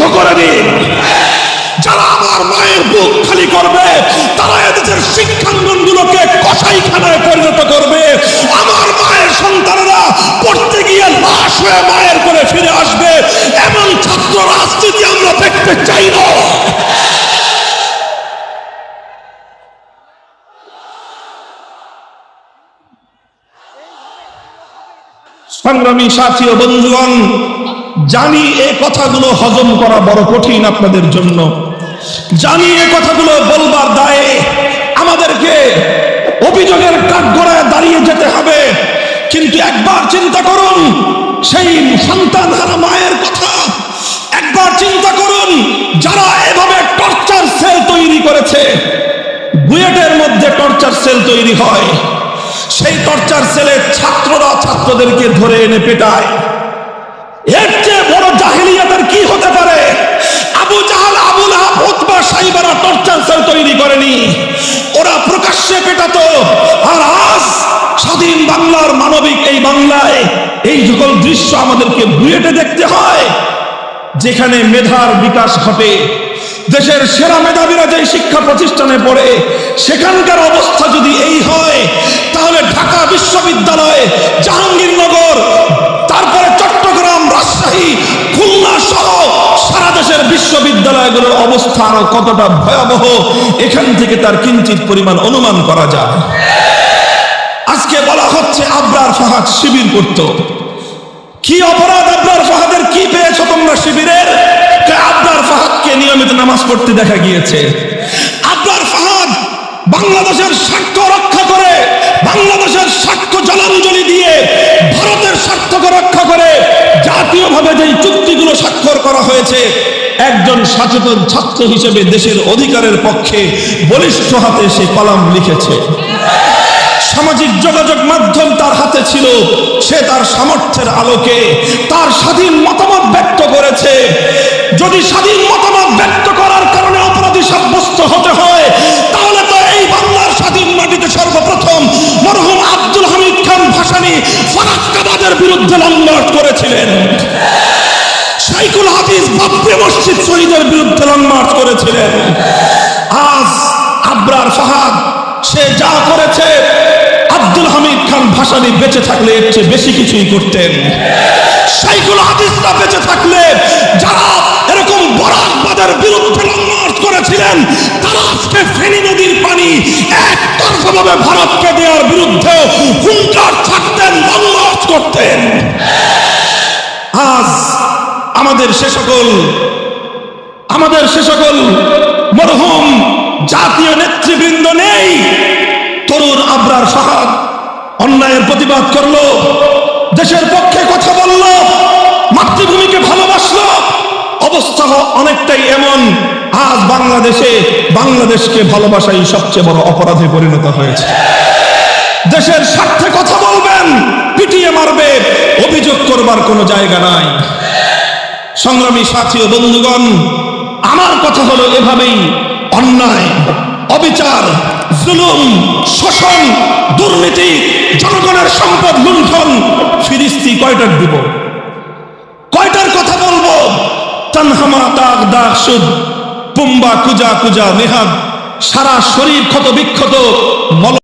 নিষিদ্ধ করে দিন। যারা আমার মায়ের বুক খালি করবে, তারা এদেশের শিক্ষাঙ্গনগুলোকে কসাইখানায় পরিণত করবে। আমার মায়ের সন্তানেরা পড়তে গিয়ে লাশ হয়ে মায়ের করে ফিরে আসবে। এমন ছাত্র রাজনীতি আমরা দেখতে চাই না। সংগ্রামী সাথী ও বন্ধুগণ জানি এই কথাগুলো হজম করা বড় কঠিন আপনাদের জন্য। জানি এই কথাগুলো বলবার দায়ে আমাদেরকে অভিযোগের কাঠগড়ায় দাঁড়িয়ে যেতে হবে। কিন্তু একবার চিন্তা করুন, সেই সন্তান হারা মায়ের কথা। একবার চিন্তা করুন, যারা এভাবে টর্চার সেল তৈরি করেছে, বুয়েটের মধ্যে টর্চার সেল তৈরি হয়। সেই টর্চার সেলের ছাত্ররা ছাত্রদেরকে ধরে এনে পেটায় এর চেয়ে বড় জাহিলিয়াতের কি হতে পারে আবু জাহাল আবুল আহাব উতবা সাইবারা টর্চার সেল তৈরি করেনি। ওরা প্রকাশ্যে পেটাতো। আর আজ স্বাধীন বাংলার মানবিক এই বাংলায় এই সকল দৃশ্য আমাদেরকে বুয়েটে দেখতে হয়। যেখানে মেধার বিকাশ ঘটে। দেশের সেরা মেধাবীরা যে শিক্ষা প্রতিষ্ঠানে পড়ে, সেখানকার অবস্থা যদি এই হয়, তাহলে ঢাকা বিশ্ববিদ্যালয়, জাহাঙ্গীরনগর আরও কতটা ভয়াবহ, এখান থেকে তার কিঞ্চিত পরিমাণ অনুমান করা যায় আজকে বলা হচ্ছে আবরার ফাহাদ শিবির করতো। কি অপরাধ আবরার ফাহাদের? কি পেয়েছ তোমরা শিবিরের? আবরার ফাহাদকে নিয়মিত নামাজ পড়তে দেখা গিয়েছে। আবরার ফাহাদ বাংলাদেশের স্বার্থ রক্ষা করে, বাংলাদেশের স্বার্থ জলাঞ্জলি দিয়ে ভারতের স্বার্থকে রক্ষা করে জাতীয়ভাবে যেই চুক্তিগুলো স্বাক্ষর করা হয়েছে একজন সচেতন ছাত্র হিসেবে দেশের অধিকারের পক্ষে বলিষ্ঠ হাতে সে কলাম লিখেছে। সামাজিক যোগাযোগ মাধ্যম তার হাতে ছিল, সে তার সামর্থ্যের আলোকে তার স্বাধীন মতামত ব্যক্ত করেছে। যদি স্বাধীন মতামত ব্যক্ত করার কারণে অপরাধী সাব্যস্ত হতে হয়, তাহলে তো এই বাংলার স্বাধীন মাটিতে সর্বপ্রথম মরহুম আব্দুল হামিদ খান ভাসানী ফারাক্কাবাদের বিরুদ্ধে লংমার্চ করেছিলেন। বাবরি মসজিদ শহীদের বিরুদ্ধে লং মার্চ করেছিলেন। আজ আবরার ফাহাদ সে যা করেছে, আব্দুল হামিদ খান ভাসানী বেঁচে থাকলে এর চেয়ে বেশি কিছুই করতেন। সাইকুল হাদিসরা বেঁচে থাকলে যারা এরকম বরাকবাদের বিরুদ্ধে মার্চ করেছিলেন, তারা আজকে ফেনী নদীর পানি একতরফাভাবে ভারতকে দেওয়ার বিরুদ্ধে হুঙ্কার থাকতেন লং মার্চ করতেন। আমাদের সে সকল, আমাদের সে সকল মরহুম জাতীয় নেতৃবৃন্দ নেই। তরুণ আবরার ফাহাদ অন্যায়ের প্রতিবাদ করল, দেশের পক্ষে কথা বলল, মাতৃভূমিকে ভালোবাসলো। অবস্থা অনেকটাই এমন, আজ বাংলাদেশে বাংলাদেশকে ভালোবাসাই সবচেয়ে বড় অপরাধে পরিণত হয়েছে। দেশের স্বার্থে কথা বলবেন, পিটিয়ে মারবে, অভিযোগ করবার কোনো জায়গা নাই। সংগ্রামী সাথী ও বন্ধুগণ, আমার কথা হলো এভাবেই অন্যায়, অবিচার, জুলুম, শোষণ, দুর্নীতি, জনগণের সম্পদ লুণ্ঠন, ফিরিস্তি কয়টার দিব? কয়টার কথা বলব? তানহামা দাগ দাগ সুদ, পুম্বা কুজা কুজা নেহাদ সারা শরীর ক্ষত বিক্ষত মল